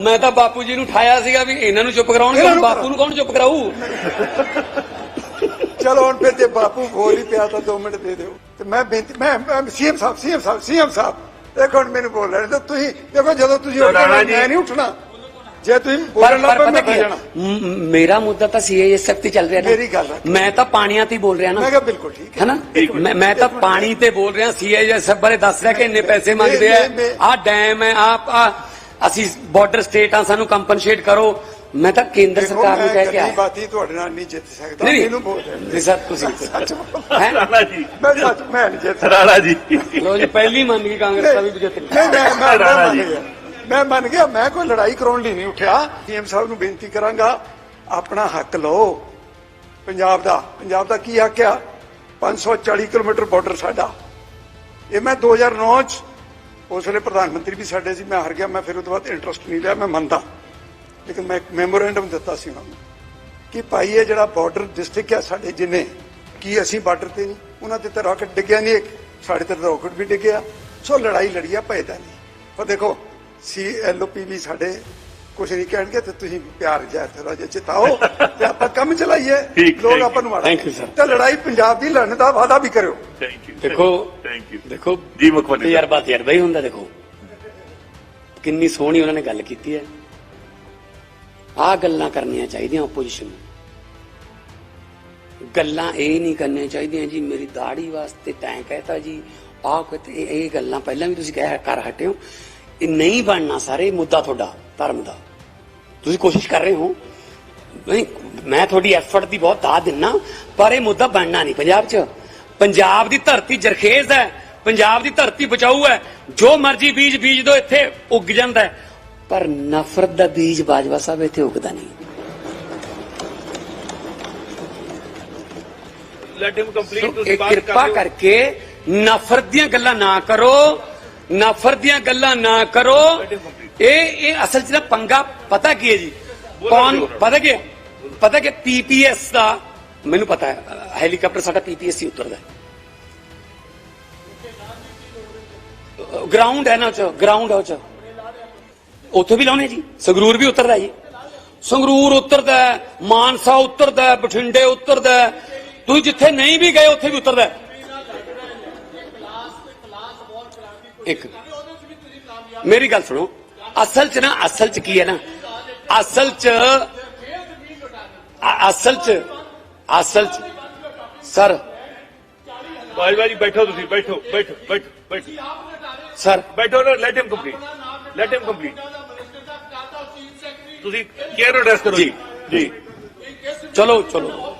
ਮੈਂ ਤਾਂ ਬਾਪੂ ਜੀ ਨੂੰ ਠਾਇਆ ਸੀਗਾ ਵੀ ਇਹਨਾਂ ਨੂੰ ਚੁੱਪ ਕਰਾਉਣਗੇ ਇਹਨਾਂ ਨੂੰ ਬਾਪੂ ਨੂੰ ਕੌਣ ਚੁੱਪ ਕਰਾਊ? ਚਲੋ ਹੁਣ ਫਿਰ ਜੇ ਬਾਪੂ ਬੋਲ ਹੀ ਪਿਆ ਤਾਂ 2 ਮਿੰਟ ਦੇ ਦਿਓ। ਤੇ ਮੈਂ ਬੇਨਤੀ ਮੈਂ ਸੀਐਮ ਸਾਹਿਬ ਸੀਐਮ ਸਾਹਿਬ ਸੀਐਮ ਸਾਹਿਬ ਇੱਕ ਮਿੰਟ ਮੈਨੂੰ ਬੋਲ ਲੈਣ ਦਿਓ ਤੁਸੀਂ ਦੇਖੋ ਜਦੋਂ ਤੁਸੀਂ ਉੱਠਣਾ। ਮੈਂ ਨਹੀਂ ਉੱਠਣਾ। ਜੇ ਤੁਸੀਂ ਬੋਲਣ ਲੱਗ ਪਏ ਮੈਂ ਕੀ? ਜਾਣਾ। ਮੇਰਾ ਮੁੱਦਾ ਤਾਂ ਸੀਏਐਸਐਫ ਤੇ ਚੱਲ ਰਿਹਾ ਨਾ। ਮੇਰੀ ਗੱਲ। ਮੈਂ ਤਾਂ ਪਾਣੀਆਂ ਤੇ ਬੋਲ ਰਿਹਾ ਨਾ। ਮੈਂ ਕਿਹਾ ਬਿਲਕੁਲ ਠੀਕ ਹੈ। ਹੈਨਾ? ਮੈਂ ਮੈਂ ਤਾਂ ਪਾਣੀ ਤੇ ਬੋਲ ਰਿਹਾ। ਸੀਏਐਸਐਫ ਬਾਰੇ ਦੱਸ ਰਿਹਾ ਕਿ ਇੰਨੇ ਪੈਸੇ ਮੰਗਦੇ ਆ। ਆਹ ਡੈਮ ਹੈ ਆਹ ਅਸੀਂ ਬਾਰਡਰ ਸਟੇਟ ਆ ਸਾਨੂੰ ਕੰਪਨਸੇਟ ਕਰੋ। ਮੈਂ ਤਾਂ ਕੇਂਦਰ ਸਰਕਾਰ ਨੂੰ ਕਹਿ ਕੇ ਆਇਆ। ਬਾਤੀ ਤੁਹਾਡੇ ਨਾਲ ਨਹੀਂ ਜਿੱਤ ਸਕਦਾ। ਮੈਨੂੰ ਬੋਲ ਲੈਣ ਨਹੀਂ ਸਰ ਤੁਸੀਂ। ਹੈ ਰਾਣਾ ਜੀ ਮੈਂ ਸੱਚ ਮੈਂ ਨਹੀਂ ਜਿੱਤ ਰਾਣਾ ਜੀ। ਲੋ ਜੀ ਪਹਿਲੀ ਮੰਨ ਗਈ ਕਾਂਗਰਸ ਦਾ ਵੀ ਜਿੱਤ ਨਹੀਂ ਮੈਂ ਮੈਂ- ਰਾਣਾ ਜੀ। ਗਿਆ। ਮੈਂ ਮੰਨ ਗਿਆ ਮੈਂ ਕੋਈ ਲੜਾਈ ਕਰਾਉਣ ਲਈ ਨਹੀਂ ਉੱਠਿਆ। ਸੀਐਮ ਸਾਹਿਬ ਨੂੰ ਬੇਨਤੀ ਕਰਾਂਗਾ ਆਪਣਾ ਹੱਕ ਲਓ। ਪੰਜਾਬ ਦਾ ਪੰਜਾਬ ਦਾ ਕੀ ਹੱਕ ਆ? 540 ਕਿਲੋਮੀਟਰ ਬਾਰਡਰ ਸਾਡਾ। ਇਹ ਮੈਂ 2009 ਚ ਉਸ ਵੇਲੇ ਪ੍ਰਧਾਨ ਮੰਤਰੀ ਵੀ ਸਾਡੇ ਸੀ, ਮੈਂ ਹਾਰ ਗਿਆ, ਮੈਂ ਫਿਰ ਉਹ ਤੋਂ ਬਾਅਦ ਇੰਟਰਸਟ ਨਹੀਂ ਲਿਆ, ਮੈਂ ਮੰਨਦਾ। ਲੇਕਿਨ ਮੈਂ ਇੱਕ ਮੈਮੋਰੈਂਡਮ ਦਿੱਤਾ ਸੀ ਉਹਨਾਂ ਨੂੰ ਕਿ ਭਾਈ, ਇਹ ਜਿਹੜਾ ਬਾਰਡਰ ਡਿਸਟ੍ਰਿਕਟ ਆ ਸਾਡੇ ਜਿੰਨੇ, ਕੀ ਅਸੀਂ ਬਾਰਡਰ ਤੇ ਨਹੀਂ? ਉਹਨਾਂ ਤੇ ਤਾਂ ਰਾਕਟ ਡਿੱਗਿਆ ਨਹੀਂ ਇੱਕ, ਸਾਡੇ ਤੇ ਤਾਂ ਰਾਕਟ ਵੀ ਡਿੱਗਿਆ। ਸੋ ਲੜਾਈ ਲੜੀਆ ਭਜਦਾ ਨਹੀਂ। ਪਰ ਦੇਖੋ ਸੀ ਐਲਓਪੀ ਵੀ ਸਾਡੇ ਕੁਝ ਨਹੀਂ ਕਹਿਣਗੇ ਤੇ ਤੁਸੀਂ ਪਿਆਰ ਜਾ ਥੋੜਾ ਜਿਹਾ ਚਿਤਾਓ ਤੇ ਆਪਾਂ ਕੰਮ ਚਲਾਈਏ। ਲੋਕ ਆਪਾਂ ਨੂੰ Thank you, sir. ਤੇ ਲੜਾਈ ਪੰਜਾਬ ਦੀ ਲੜਨ ਦਾ ਵਾਅਦਾ ਵੀ ਕਰਿਓ। ਥੈਂਕ ਯੂ ਦੇਖੋ ਥੈਂਕ ਯੂ ਦੇਖੋ ਜੀ ਮੁੱਖ ਮੰਤਰੀ ਤਜਰਬਾ ਤਜਰਬਾ ਹੀ ਹੁੰਦਾ ਦੇਖੋ। ਕਿੰਨੀ ਸੋਹਣੀ ਉਹਨਾਂ ਨੇ ਗੱਲ ਕੀਤੀ ਹੈ। ਆਹ ਗੱਲਾਂ ਕਰਨੀਆਂ ਚਾਹੀਦੀਆਂ ਆਪੋਜੀਸ਼ਨ ਨੂੰ। ਗੱਲਾਂ ਇਹ ਨਹੀਂ ਕਰਨੀਆਂ ਚਾਹੀਦੀਆਂ ਜੀ ਮੇਰੀ ਦਾੜੀ ਵਾਸਤੇ ਤੈਂ ਕਹਿਤਾ ਜੀ। ਆਹ ਕਹਤੇ ਇਹ ਇਹ ਗੱਲਾਂ ਪਹਿਲਾਂ ਵੀ ਤੁਸੀਂ ਕਹਿ ਕਰ ਹਟੇ ਹੋ। ਇਹ ਨਹੀਂ ਬਣਨਾ ਸਾਰੇ ਮੁੱਦਾ ਤੁਹਾਡਾ ਧਰਮ ਦਾ। ਤੁਸੀਂ ਕੋਸ਼ਿਸ਼ ਕਰ ਰਹੇ ਹੋ। ਨਹੀਂ ਮੈਂ ਤੁਹਾਡੀ ਐਫਰਟ ਦੀ ਬਹੁਤ ਦਾਦ ਦਿੰਨਾ ਪਰ ਇਹ ਮੁੱਦਾ ਬਣਨਾ ਨਹੀਂ ਪੰਜਾਬ 'ਚ। ਪੰਜਾਬ ਦੀ ਧਰਤੀ ਜਰਖੇਜ਼ ਹੈ ਪੰਜਾਬ ਦੀ ਧਰਤੀ ਬਚਾਊ ਹੈ। ਜੋ ਮਰਜ਼ੀ ਬੀਜ ਬੀਜ ਦੋ ਇੱਥੇ ਉੱਗ ਜਾਂਦਾ ਹੈ। ਪਰ ਨਫ਼ਰਤ ਦਾ ਬੀਜ ਬਾਜਵਾ ਸਾਹਿਬ ਇੱਥੇ ਉੱਗਦਾ ਨਹੀਂ। ਲੈਟ ਹਿਮ ਕੰਪਲੀਟ ਇਹ ਤੁਸੀਂ ਬਾਤ ਕਿਰਪਾ ਕਰਕੇ ਨਫ਼ਰਤ ਦੀਆਂ ਗੱਲਾਂ ਨਾ ਕਰੋ। ਨਫ਼ਰਤ ਦੀਆਂ ਗੱਲਾਂ ਨਾ ਕਰੋ। ਇਹ ਇਹ ਅਸਲ 'ਚ ਨਾ ਪੰਗਾ ਪਤਾ ਕੀ ਹੈ ਜੀ? ਕੌਣ ਪਤਾ ਕੀ ਹੈ? ਪਤਾ ਕਿ ਪੀਪੀਐਸ ਦਾ ਮੈਨੂੰ ਪਤਾ ਹੈ ਹੈਲੀਕਾਪਟਰ ਸਾਡਾ ਪੀਪੀਐਸ ਹੀ ਉਤਰਦਾ ਗਰਾਊਂਡ ਹੈ ਨਾ ਚ ਗਰਾਊਂਡ ਹੈ ਚ। ਉੱਥੇ ਵੀ ਲਾਉਣੇ ਜੀ? ਸੰਗਰੂਰ ਵੀ ਉਤਰਦਾ ਜੀ। ਸੰਗਰੂਰ ਉਤਰਦਾ ਮਾਨਸਾ ਉਤਰਦਾ ਬਠਿੰਡੇ ਉਤਰਦਾ। ਤੁਸੀਂ ਜਿੱਥੇ ਨਹੀਂ ਵੀ ਗਏ ਉੱਥੇ ਵੀ ਉਤਰਦਾ। ਇੱਕ ਮੇਰੀ ਗੱਲ ਸੁਣੋ। ਅਸਲ ਚ ਨਾ ਅਸਲ ਚ ਕੀ ਹੈ ਨਾ ਅਸਲ ਚ ਅ- ਅਸਲ ਚ ਅਸਲ ਚ ਸਰ ਬਾਜਵਾ ਜੀ ਬੈਠੋ ਤੁਸੀਂ ਬੈਠੋ ਬੈਠੋ ਬੈਠੋ ਬੈਠੋ ਸਰ ਬੈਠੋ ਨਾ let him complete let him complete ਤੁਸੀਂ ਕੇਅਰ ਐਡਰੈਸ ਕਰੋ ਜੀ ਜੀ ਚਲੋ ਚਲੋ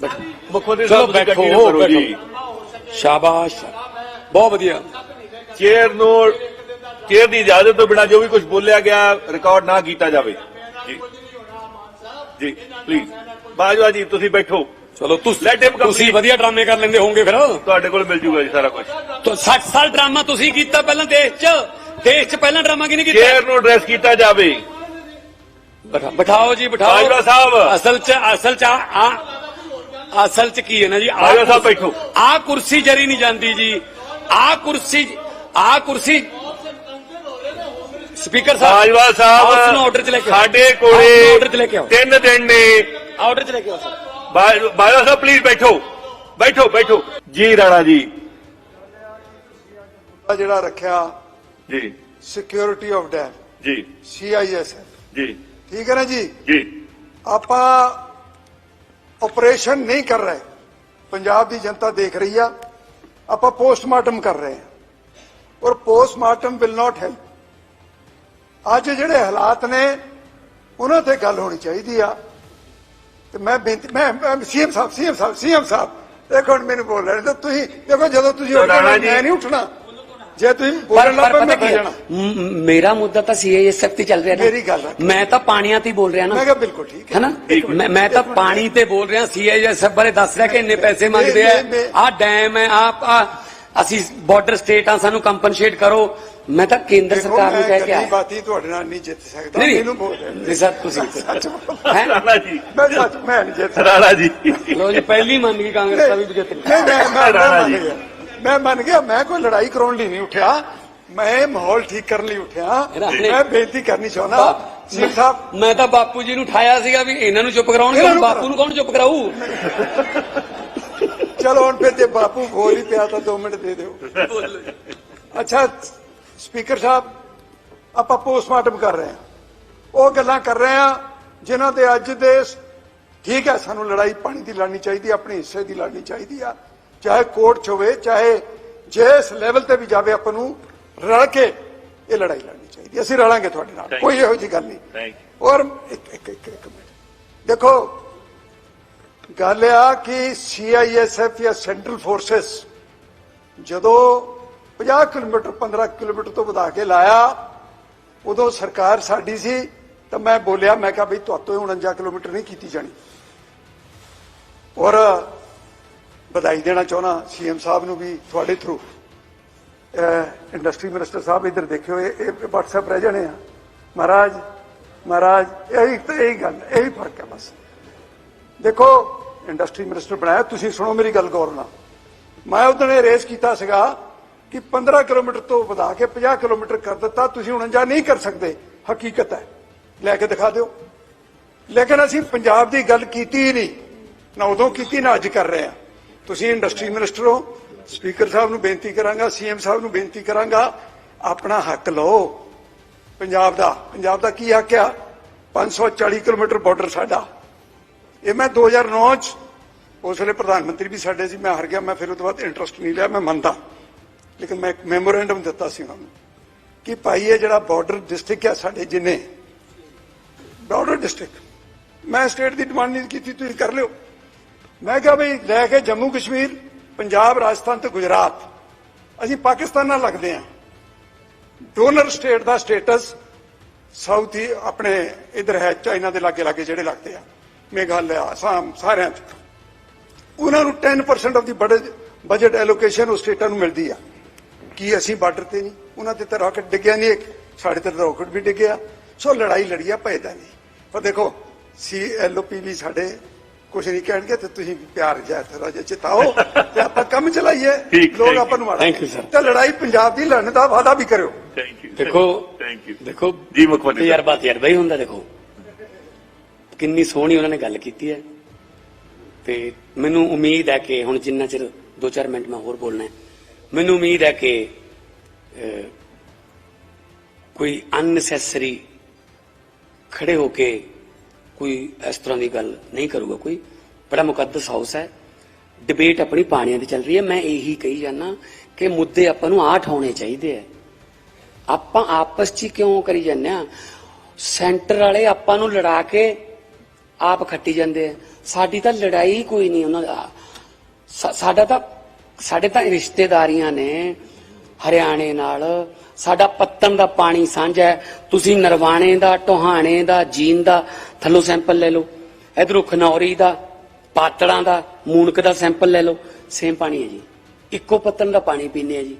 ਬੈਠੋ ਮੁੱਖ ਮੰਤਰੀ ਚਲੋ ਸਾਹਿਬ ਤੁਸੀਂ ਬੈਠੋ continue ਕਰੋ ਜੀ ਬੈਠੋ ਸ਼ਾਬਾਸ਼ ਬਹੁਤ ਵਧੀਆ ਚੇਅਰ ਨੂੰ ਚੇਅਰ ਦੀ ਇਜਾਜ਼ਤ ਤੋਂ ਬਿਨਾਂ ਜੋ ਵੀ ਕੁਝ ਬੋਲਿਆ ਗਿਆ ਰਿਕਾਰਡ ਨਾ ਕੀਤਾ ਜਾਵੇ ਜੀ ਜੀ ਪਲੀਜ਼ ਬਾਜਵਾ ਜੀ ਤੁਸੀਂ ਬੈਠੋ ਚਲੋ ਤੁਸੀਂ Let him complete. ਤੁਸੀਂ ਵਧੀਆ ਡਰਾਮੇ ਕਰ ਲੈਂਦੇ ਹੋਵੋਗੇ ਫਿਰ ਤੁਹਾਡੇ ਕੋਲ ਮਿਲ ਜੂਗਾ ਜੀ ਸਾਰਾ ਕੁਝ ਤੋ 60 ਸਾਲ ਡਰਾਮਾ ਤੁਸੀਂ ਕੀਤਾ ਪਹਿਲਾਂ ਦੇਸ਼ 'ਚ। ਦੇਸ਼ 'ਚ ਪਹਿਲਾਂ ਡਰਾਮਾ ਕਿਹਨੇ ਕੀਤਾ? ਚੇਅਰ ਨੂੰ ਐਡਰੈਸ ਕੀਤਾ ਜਾਵੇ। ਬਿਠਾ- ਬਿਠਾਓ ਜੀ ਬਿਠਾਓ। ਬਾਜਵਾ ਸਾਹਿਬ। ਅਸਲ 'ਚ ਅਸਲ 'ਚ ਆ ਆ- ਅਸਲ 'ਚ ਕੀ ਹੈ ਨਾ ਜੀ? ਆਹ ਬਾਜਵਾ ਸਾਹਿਬ ਕੁਰਸੀ- ਬੈਠੋ। ਆਹ ਕੁਰਸੀ ਜਰੀ ਨਹੀਂ ਜਾਂਦੀ ਜੀ। ਆਹ ਕੁਰਸੀ ਆਹ ਕੁਰਸੀ ਸਪੀਕਰ ਸਾਹਿਬ ਬਾਜਵਾ ਸਾਹਿਬ ਉਸਨੂੰ ਆਰਡਰ 'ਚ ਲੈ ਕੇ। ਸਾਡੇ ਕੋਲੇ ਆਰਡਰ 'ਚ ਲੈ ਕੇ ਆਓ ਤਿੰਨ ਦਿਨ ਨੇ। ਆਰਡਰ 'ਚ ਲੈ ਕੇ ਆਓ ਸਰ। ਬਾਜਵਾ ਸਾਹਿਬ ਪਲੀਜ਼ ਬੈਠੋ। ਬੈਠੋ ਬੈਠੋ। ਜੀ ਰਾਣਾ ਜੀ। ਜਿਹੜਾ ਰੱਖਿਆ ਜੀ। ਸਿਕਿਉਰਿਟੀ ਆਫ ਡੈਮ ਜੀ। ਸੀਆਈਐਸਐਫ ਜੀ। ਠੀਕ ਹੈ ਨਾ ਜੀ? ਜੀ। ਆਪਾਂ ਆਪਰੇਸ਼ਨ ਨਹੀਂ ਕਰ ਰਹੇ। ਪੰਜਾਬ ਦੀ ਜਨਤਾ ਦੇਖ ਰਹੀ ਆ। ਆਪਾਂ ਪੋਸਟਮਾਰਟਮ ਕਰ ਰਹੇ ਹਾਂ ਔਰ ਪੋਸਟਮਾਰਟਮ ਵਿਲ ਨਾਟ ਹੈਲਪ ਅੱਜ ਜਿਹੜੇ ਹਾਲਾਤ ਨੇ ਉਹਨਾਂ ਤੇ ਗੱਲ ਹੋਣੀ ਚਾਹੀਦੀ ਆ। ਤੇ ਮੈਂ ਬੇਨਤੀ ਮੈਂ ਸੀਐਮ ਸਾਹਿਬ ਸੀਐਮ ਸਾਹਿਬ ਸੀਐਮ ਸਾਹਿਬ ਇੱਕ ਮਿੰਟ ਮੈਨੂੰ ਬੋਲ ਲੈਣ ਦਿਓ ਤੁਸੀਂ ਦੇਖੋ ਜਦੋਂ ਤੁਸੀਂ ਉੱਠਣਾ। ਮੈਂ ਨਹੀਂ ਉੱਠਣਾ ਜੇ ਤੁਸੀਂ ਪਰ ਬੋਲਣ ਲੱਗ ਪਰ ਪਏ ਮੈਂ ਕੀ? ਜਾਣਾ ਮੇਰਾ ਮੁੱਦਾ ਤਾਂ ਸੀਏਐਸਐਫ ਤੇ ਚੱਲ ਰਿਹਾ ਨਾ। ਮੇਰੀ ਗੱਲ। ਮੈਂ ਤਾਂ ਪਾਣੀਆਂ ਤੇ ਬੋਲ ਰਿਹਾ ਨਾ। ਮੈਂ ਕਿਹਾ ਬਿਲਕੁਲ ਠੀਕ ਹੈ। ਹੈਨਾ? ਮੈਂ ਮੈਂ ਤਾਂ ਪਾਣੀ ਤੇ ਬੋਲ ਰਿਹਾ ਸੀਆਈਐਸਐਫ ਬਾਰੇ ਦੱਸ ਰਿਹਾ ਕਿ ਇੰਨੇ ਪੈਸੇ ਮੰਗਦੇ ਆ। ਆਹ ਡੈਮ ਹੈ ਆਹ ਅਸੀਂ ਬਾਰਡਰ ਸਟੇਟ ਆ ਸਾਨੂੰ ਕੰਪਨਸੇਟ ਕਰੋ। ਮੈਂ ਤਾਂ ਕੇਂਦਰ ਸਰਕਾਰ ਨੂੰ ਕਹਿ ਕੇ ਆਇਆ। ਬਾਤੀ ਤੁਹਾਡੇ ਨਾਲ ਨਹੀਂ ਜਿੱਤ ਸਕਦਾ ਨਹੀਂ ਮੈਨੂੰ ਬੋਲ। ਨਹੀਂ ਸਰ ਤੁਸੀਂ ਹੈ? ਰਾਣਾ ਜੀ। ਮੈਂ ਸੱਚ ਮੈਂ ਨਹੀਂ ਜਿੱਤ ਰਾਣਾ ਜੀ। ਲੋ ਜੀ ਪਹਿਲੀ ਮੰਨ ਗਈ ਕਾਂਗਰਸ ਦਾ ਵੀ ਜਿੱਤ ਨਹੀਂ ਮੈਂ ਮੈਂ- ਰਾਣਾ ਮੰਨ ਜੀ। ਗਿਆ। ਮੈਂ ਮੰਨ ਗਿਆ ਮੈਂ ਕੋਈ ਲੜਾਈ ਕਰਾਉਣ ਲਈ ਨਹੀਂ ਉੱਠਿਆ। ਮੈਂ ਮਾਹੌਲ ਠੀਕ ਕਰਨ ਲਈ ਉੱਠਿਆ। ਮੈਂ ਬੇਨਤੀ ਕਰਨੀ ਚਾਹੁੰਦਾ ਸਿੰਘ ਸਾਹਿਬ ਮੈਂ ਤਾਂ ਬਾਪੂ ਜੀ ਨੂੰ ਉਠਾਇਆ ਸੀਗਾ ਵੀ ਇਹਨਾਂ ਨੂੰ ਚੁੱਪ ਕਰਾਉਣਗੇ ਬਾਪੂ ਨੂੰ ਕੌਣ ਚੁੱਪ ਕਰਾਊ? ਚਲੋ ਹੁਣ ਫਿਰ ਜੇ ਬਾਪੂ ਬੋਲ ਹੀ ਪਿਆ ਤਾਂ 2 ਮਿੰਟ ਦੇ ਦਿਓ। ਅੱਛਾ ਸਪੀਕਰ ਸਾਹਿਬ ਆਪਾਂ ਪੋਸਟਮਾਰਟਮ ਕਰ ਰਹੇ ਹਾਂ। ਉਹ ਗੱਲਾਂ ਕਰ ਰਹੇ ਹਾਂ ਜਿਨ੍ਹਾਂ ਦੇ ਅੱਜ ਦੇ ਠੀਕ ਹੈ ਸਾਨੂੰ ਲੜਾਈ ਪਾਣੀ ਦੀ ਲੜਨੀ ਚਾਹੀਦੀ ਆਪਣੇ ਹਿੱਸੇ ਦੀ ਲੜਨੀ ਚਾਹੀਦੀ ਆ। ਚਾਹੇ ਕੋਰਟ 'ਚ ਹੋਵੇ ਚਾਹੇ ਜਿਸ ਲੈਵਲ ਤੇ ਵੀ ਜਾਵੇ ਆਪਾਂ ਨੂੰ ਰਲ ਕੇ ਇਹ ਲੜਾਈ ਲੜਨੀ ਚਾਹੀਦੀ। ਅਸੀਂ ਰਲਾਂਗੇ ਤੁਹਾਡੇ ਨਾਲ ਕੋਈ ਇਹੋ ਜਿਹੀ ਗੱਲ ਨਹੀਂ। ਔਰ ਇੱਕ ਇੱਕ ਇੱਕ ਇੱਕ ਮਿੰਟ। ਦੇਖੋ ਗੱਲ ਆ ਕਿ ਸੀਆਈਐਸਐਫ ਜਾਂ ਸੈਂਟਰਲ ਫੋਰਸਸ ਜਦੋਂ 50 ਕਿਲੋਮੀਟਰ 15 ਕਿਲੋਮੀਟਰ ਤੋਂ ਵਧਾ ਕੇ ਲਾਇਆ। ਉਦੋਂ ਸਰਕਾਰ ਸਾਡੀ ਸੀ, ਤਾਂ ਮੈਂ ਬੋਲਿਆ, ਮੈਂ ਕਿਹਾ ਬਈ ਤੁਹਾਤੋਂ 49 ਕਿਲੋਮੀਟਰ ਨਹੀਂ ਕੀਤੀ ਜਾਣੀ। ਔਰ ਵਧਾਈ ਦੇਣਾ ਚਾਹੁੰਦਾ ਸੀਐਮ ਸਾਹਿਬ ਨੂੰ ਵੀ ਤੁਹਾਡੇ ਥਰੂ ਇੰਡਸਟਰੀ ਮਿਨਿਸਟਰ ਸਾਹਿਬ ਇੱਧਰ ਦੇਖਿਓ, ਇਹ ਇਹ WhatsApp ਰਹਿ ਜਾਣੇ ਆ। ਮਹਾਰਾਜ ਮਹਾਰਾਜ, ਇਹੀ ਤਾਂ ਇਹੀ ਗੱਲ, ਇਹੀ ਫ਼ਰਕ ਹੈ ਬਸ। ਦੇਖੋ, ਇੰਡਸਟਰੀ ਮਿਨਿਸਟਰ ਬਣਾਇਆ, ਤੁਸੀਂ ਸੁਣੋ ਮੇਰੀ ਗੱਲ ਗੌਰ ਨਾਲ। ਮੈਂ ਉਦੋਂ ਇਹ ਰੇਸ ਕੀਤਾ ਸੀਗਾ ਕਿ 15 ਕਿਲੋਮੀਟਰ ਤੋਂ ਵਧਾ ਕੇ 50 ਕਿਲੋਮੀਟਰ ਕਰ ਦਿੱਤਾ, ਤੁਸੀਂ 49 ਨਹੀਂ ਕਰ ਸਕਦੇ। ਹਕੀਕਤ ਹੈ। ਲੈ ਕੇ ਦਿਖਾ ਦਿਓ। ਲੇਕਿਨ ਅਸੀਂ ਪੰਜਾਬ ਦੀ ਗੱਲ ਕੀਤੀ ਹੀ ਨਹੀਂ। ਨਾ ਉਦੋਂ ਕੀਤੀ, ਨਾ ਅੱਜ ਕਰ ਰਹੇ ਹਾਂ। ਤੁਸੀਂ ਇੰਡਸਟਰੀ ਮਿਨਿਸਟਰ ਹੋ। ਸਪੀਕਰ ਸਾਹਿਬ ਨੂੰ ਬੇਨਤੀ ਕਰਾਂਗਾ, ਸੀਐਮ ਸਾਹਿਬ ਨੂੰ ਬੇਨਤੀ ਕਰਾਂਗਾ, ਆਪਣਾ ਹੱਕ ਲਓ। ਪੰਜਾਬ ਦਾ ਪੰਜਾਬ ਦਾ ਕੀ ਹੱਕ ਆ? 540 ਕਿਲੋਮੀਟਰ ਬਾਰਡਰ ਸਾਡਾ। ਇਹ ਮੈਂ 2009 ਚ ਉਸ ਵੇਲੇ ਪ੍ਰਧਾਨ ਮੰਤਰੀ ਵੀ ਸਾਡੇ ਸੀ, ਮੈਂ ਹਾਰ ਗਿਆ, ਮੈਂ ਫਿਰ ਉਹ ਤੋਂ ਬਾਅਦ ਇੰਟਰਸਟ ਨਹੀਂ ਲਿਆ, ਮੈਂ ਮੰਨਦਾ। ਲੇਕਿਨ ਮੈਂ ਇੱਕ ਮੈਮੋਰੈਂਡਮ ਦਿੱਤਾ ਸੀ ਉਹਨਾਂ ਨੂੰ ਕਿ ਭਾਈ, ਇਹ ਜਿਹੜਾ ਬਾਰਡਰ ਡਿਸਟ੍ਰਿਕਟ ਹੈ ਸਾਡੇ ਜਿੰਨੇ ਬਾਰਡਰ ਡਿਸਟ੍ਰਿਕਟ ਮੈਂ ਸਟੇਟ ਦੀ ਡਿਮਾਂਡ ਨਹੀਂ ਕੀਤੀ, ਤੁਸੀਂ ਕਰ ਲਿਓ। ਮੈਂ ਕਿਹਾ ਬਈ ਲੈ ਕੇ ਜੰਮੂ ਕਸ਼ਮੀਰ, ਪੰਜਾਬ, ਰਾਜਸਥਾਨ ਤੇ ਗੁਜਰਾਤ, ਅਸੀਂ ਪਾਕਿਸਤਾਨ ਨਾਲ ਲੱਗਦੇ ਹਾਂ। ਡੋਨਰ ਸਟੇਟ ਦਾ ਸਟੇਟਸ ਸਾਊਥ ਹੀ ਆਪਣੇ ਇਧਰ ਹੈ, ਚਾਈਨਾ ਦੇ ਲਾਗੇ ਲਾਗੇ ਜਿਹੜੇ ਲੱਗਦੇ ਆ, ਮੇਘਾਲਿਆ ਅਸਾਮ ਸਾਰਿਆਂ ਚ। ਉਹਨਾਂ ਨੂੰ 10% ਆਫ ਦੀ ਬਜਟ ਐਲੋਕੇਸ਼ਨ ਉਹ ਸਟੇਟਾਂ ਨੂੰ ਮਿਲਦੀ ਆ। ਕੀ ਅਸੀਂ ਬਾਰਡਰ ਤੇ ਨਹੀਂ? ਉਹਨਾਂ ਤੇ ਤਾਂ ਰਾਕਟ ਡਿੱਗਿਆ ਨਹੀਂ ਇੱਕ। ਸਾਡੇ ਤੇ ਰਾਕਟ ਵੀ ਡਿੱਗਿਆ। ਸੋ ਲੜਾਈ ਲੜੀਆ ਭੇਜਦਾ ਨਹੀਂ। ਪਰ ਦੇਖੋ ਸੀ ਐਲਓਪੀ ਵੀ ਸਾਡੇ ਕੁਝ ਨਹੀਂ ਕਹਿਣਗੇ ਤੇ ਤੁਸੀਂ ਪਿਆਰ ਜਿਹਾ ਥੋੜਾ ਜਿਹਾ ਚਿਤਾਓ ਤੇ ਆਪਾਂ ਕੰਮ ਚਲਾਈਏ। ਲੋਕ ਆਪਾਂ ਨੂੰ sir. ਤੇ ਲੜਾਈ ਪੰਜਾਬ ਦੀ ਲੜਨ ਦਾ ਵਾਅਦਾ ਵੀ ਕਰਿਓ। ਥੈਂਕ ਯੂ ਦੇਖੋ ਥੈਂਕ ਯੂ ਦੇਖੋ ਜੀ ਮੁੱਖ ਮੰਤਰੀ ਸਾਹਿਬ। ਤਜਰਬਾ ਤਜਰਬਾ ਹੀ ਹੁੰਦਾ ਦੇਖੋ। ਕਿੰਨੀ ਸੋਹਣੀ ਉਹਨਾਂ ਨੇ ਗੱਲ ਕੀਤੀ ਹੈ। ਤੇ ਮੈਨੂੰ ਉਮੀਦ ਹੈ ਕਿ ਹੁਣ ਜਿੰਨਾ ਚਿਰ 2-4 ਮਿੰਟ ਮੈਂ ਹੋਰ ਬੋਲਣਾ ਹੈ ਮੈਨੂੰ ਉਮੀਦ ਹੈ ਕਿ ਕੋਈ ਅਨਨੈਸੈਸਰੀ ਖੜੇ ਹੋ ਕੇ ਕੋਈ ਇਸ ਤਰ੍ਹਾਂ ਦੀ ਗੱਲ ਨਹੀਂ ਕਰੂਗਾ। ਕੋਈ ਬੜਾ ਮੁਕੱਦਸ ਹਾਊਸ ਹੈ। ਡਿਬੇਟ ਆਪਣੀ ਪਾਣੀਆਂ ਦੀ ਚੱਲ ਰਹੀ ਹੈ। ਮੈਂ ਇਹੀ ਕਹੀ ਜਾਂਦਾ ਕਿ ਮੁੱਦੇ ਆਪਾਂ ਨੂੰ ਆਠ ਹੋਣੇ ਚਾਹੀਦੇ ਆ। ਆਪਾਂ ਆਪਸ 'ਚ ਹੀ ਕਿਉਂ ਕਰੀ ਜਾਂਦੇ ਆ? ਸੈਂਟਰ ਵਾਲੇ ਆਪਾਂ ਨੂੰ ਲੜਾ ਕੇ ਆਪ ਖੱਟੀ ਜਾਂਦੇ ਆ। ਸਾਡੀ ਤਾਂ ਲੜਾਈ ਕੋਈ ਨਹੀਂ ਉਹਨਾਂ ਦਾ। ਸਾਡਾ ਤਾਂ ਸਾਡੇ ਤਾਂ ਰਿਸ਼ਤੇਦਾਰੀਆਂ ਨੇ ਹਰਿਆਣੇ ਨਾਲ। ਸਾਡਾ ਪੱਤਨ ਦਾ ਪਾਣੀ ਸਾਂਝਾ ਹੈ। ਤੁਸੀਂ ਨਰਵਾਣੇ ਦਾ, ਟੋਹਾਣੇ ਦਾ ਜੀਨ ਦਾ ਥੱਲੋਂ ਸੈਂਪਲ ਲੈ ਲਓ। ਇਧਰੋਂ ਖਨੌਰੀ ਦਾ, ਪਾਤੜਾਂ ਦਾ, ਮੂਨਕ ਦਾ ਸੈਂਪਲ ਲੈ ਲਓ। ਸੇਮ ਪਾਣੀ ਹੈ ਜੀ। ਇੱਕੋ ਪੱਤਨ ਦਾ ਪਾਣੀ ਪੀਂਦੇ ਆ ਜੀ।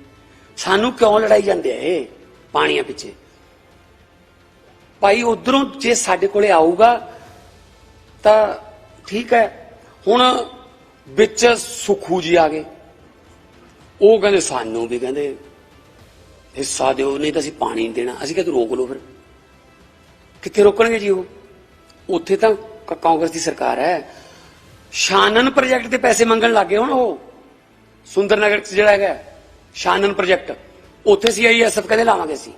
ਸਾਨੂੰ ਕਿਉਂ ਲੜਾਈ ਜਾਂਦੇ ਆ ਇਹ ਪਾਣੀਆਂ ਪਿੱਛੇ? ਭਾਈ, ਉਧਰੋਂ ਜੇ ਸਾਡੇ ਕੋਲੇ ਆਊਗਾ ਤਾਂ ਠੀਕ ਹੈ। ਹੁਣ ਵਿੱਚ ਸੁਖੂ ਜੀ ਆ ਗਏ। ਉਹ ਕਹਿੰਦੇ ਸਾਨੂੰ ਵੀ ਕਹਿੰਦੇ, ਹਿੱਸਾ ਦਿਓ, ਨਹੀਂ ਤਾਂ ਅਸੀਂ ਪਾਣੀ ਨਹੀਂ ਦੇਣਾ। ਅਸੀਂ ਕਹਿੰਦੇ ਰੋਕ ਲਓ ਫਿਰ। ਕਿੱਥੇ ਰੋਕਣਗੇ ਜੀ ਉਹ? ਉੱਥੇ ਤਾਂ ਕਾਂਗਰਸ ਦੀ ਸਰਕਾਰ ਹੈ। ਸ਼ਾਨਨ ਪ੍ਰੋਜੈਕਟ ਦੇ ਪੈਸੇ ਮੰਗਣ ਲੱਗੇ ਹੁਣ ਉਹ। ਸੁੰਦਰਨਗਰ ਚ ਜਿਹੜਾ ਹੈਗਾ, ਸ਼ਾਨਨ ਪ੍ਰੋਜੈਕਟ ਉੱਥੇ ਸੀ ਆਈਐਸਐਫ ਕਹਿੰਦੇ ਲਾਵਾਂਗੇ ਅਸੀਂ।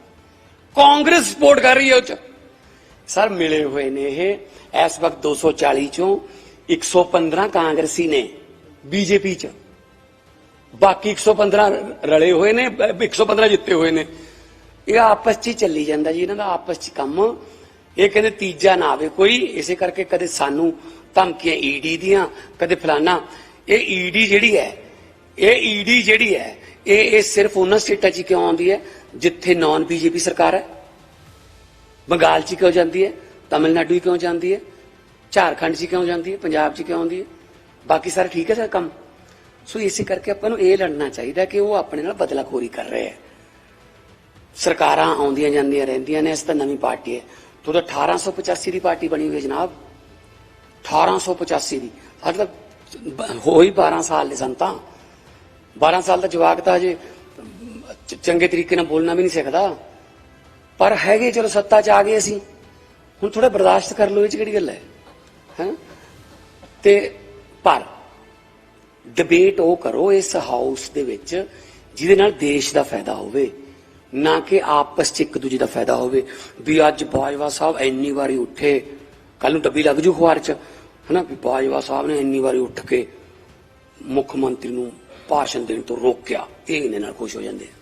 ਕਾਂਗਰਸ ਸਪੋਰਟ ਕਰ ਰਹੀ ਹੈ ਉਹ ਚ। ਸਰ, ਮਿਲੇ ਹੋਏ ਨੇ ਇਹ। ਇਸ ਵਕਤ 240 ਚੋਂ 115 ਕਾਂਗਰਸੀ ਨੇ ਬੀਜੇਪੀ ਚ। ਬਾਕੀ 115 ਰਲੇ ਹੋਏ ਨੇ ਬ- 115 ਜਿੱਤੇ ਹੋਏ ਨੇ। ਇਹ ਆਪਸ ਚ ਹੀ ਚੱਲੀ ਜਾਂਦਾ ਜੀ, ਇਹਨਾਂ ਦਾ ਆਪਸ ਚ ਕੰਮ। ਇਹ ਕਹਿੰਦੇ ਤੀਜਾ ਨਾ ਆਵੇ ਕੋਈ, ਇਸੇ ਕਰਕੇ ਕਦੇ ਸਾਨੂੰ ਧਮਕੀਆਂ ਈਡੀ ਦੀਆਂ, ਕਦੇ ਫਲਾਨਾ। ਇਹ ਈਡੀ ਜਿਹੜੀ ਹੈ, ਇਹ ਈਡੀ ਜਿਹੜੀ ਹੈ, ਇਹ ਇਹ ਸਿਰਫ ਉਹਨਾਂ ਸਟੇਟਾਂ 'ਚ ਹੀ ਕਿਉਂ ਆਉਂਦੀ ਹੈ, ਜਿੱਥੇ ਨਾਨ ਬੀਜੇਪੀ ਸਰਕਾਰ ਹੈ? ਬੰਗਾਲ 'ਚ ਕਿਉਂ ਜਾਂਦੀ ਹੈ? ਤਮਿਲਨਾਡੂ ਕਿਉਂ ਜਾਂਦੀ ਹੈ? ਝਾਰਖੰਡ 'ਚ ਕਿਉਂ ਜਾਂਦੀ ਹੈ? ਪੰਜਾਬ 'ਚ ਕਿਉਂ ਆਉਂਦੀ ਹੈ? ਬਾਕੀ ਸਾਰਾ ਠੀਕ ਹੈ ਸਰ ਕੰਮ? ਸੋ ਇਸੇ ਕਰਕੇ ਆਪਾਂ ਨੂੰ ਇਹ ਲੜਨਾ ਚਾਹੀਦਾ ਕਿ ਉਹ ਆਪਣੇ ਨਾਲ ਬਦਲਾਖੋਰੀ ਕਰ ਰਹੇ ਹੈ ਸਰਕਾਰਾਂ ਆਉਂਦੀਆਂ ਜਾਂਦੀਆਂ ਰਹਿੰਦੀਆਂ ਨੇ ਇਸ ਤਾਂ ਨਵੀਂ ਪਾਰਟੀ ਹੈ। ਤੋਂ ਤਾਂ 1885 ਦੀ ਪਾਰਟੀ ਬਣੀ ਹੋਈ ਹੈ ਜਨਾਬ। 1885 ਦੀ। ਮਤਲਬ ਬ- ਹੋਈ 12 ਸਾਲ ਦੇ ਸੰਤਾਂ। 12 ਸਾਲ ਦਾ ਜਵਾਕ ਤਾਂ ਅਜੇ ਚੰਗੇ ਤਰੀਕੇ ਨਾਲ ਬੋਲਣਾ ਵੀ ਨਹੀਂ ਸਿੱਖਦਾ। ਪਰ ਹੈਗੇ, ਚਲੋ ਸੱਤਾ 'ਚ ਆ ਗਏ ਅਸੀਂ। ਹੁਣ ਥੋੜਾ ਬਰਦਾਸ਼ਤ ਕਰ ਲਓ, ਇਹ 'ਚ ਕਿਹੜੀ ਗੱਲ ਹੈ? ਹੈ? ਤੇ ਪਰ ਡਿਬੇਟ ਉਹ ਕਰੋ ਇਸ ਹਾਊਸ ਦੇ ਵਿੱਚ ਜਿਹਦੇ ਨਾਲ ਦੇਸ਼ ਦਾ ਫਾਇਦਾ ਹੋਵੇ, ਨਾ ਕਿ ਆਪਸ ਚ ਇੱਕ ਦੂਜੇ ਦਾ ਫਾਇਦਾ ਹੋਵੇ। ਵੀ ਅੱਜ ਬਾਜਵਾ ਸਾਹਿਬ ਇੰਨੀ ਵਾਰੀ ਉੱਠੇ ਕੱਲ ਨੂੰ ਡੱਬੀ ਲੱਗ ਜੂ ਅਖਬਾਰ ਚ, ਹਨਾ? ਵੀ ਬਾਜਵਾ ਸਾਹਿਬ ਨੇ ਇੰਨੀ ਵਾਰੀ ਉੱਠ ਕੇ ਮੁੱਖ ਮੰਤਰੀ ਨੂੰ ਭਾਸ਼ਣ ਦੇਣ ਤੋਂ ਰੋਕਿਆ, ਇਹ ਇਹਨੇ ਨਾਲ ਖੁਸ਼ ਹੋ ਜਾਂਦੇ ਆ।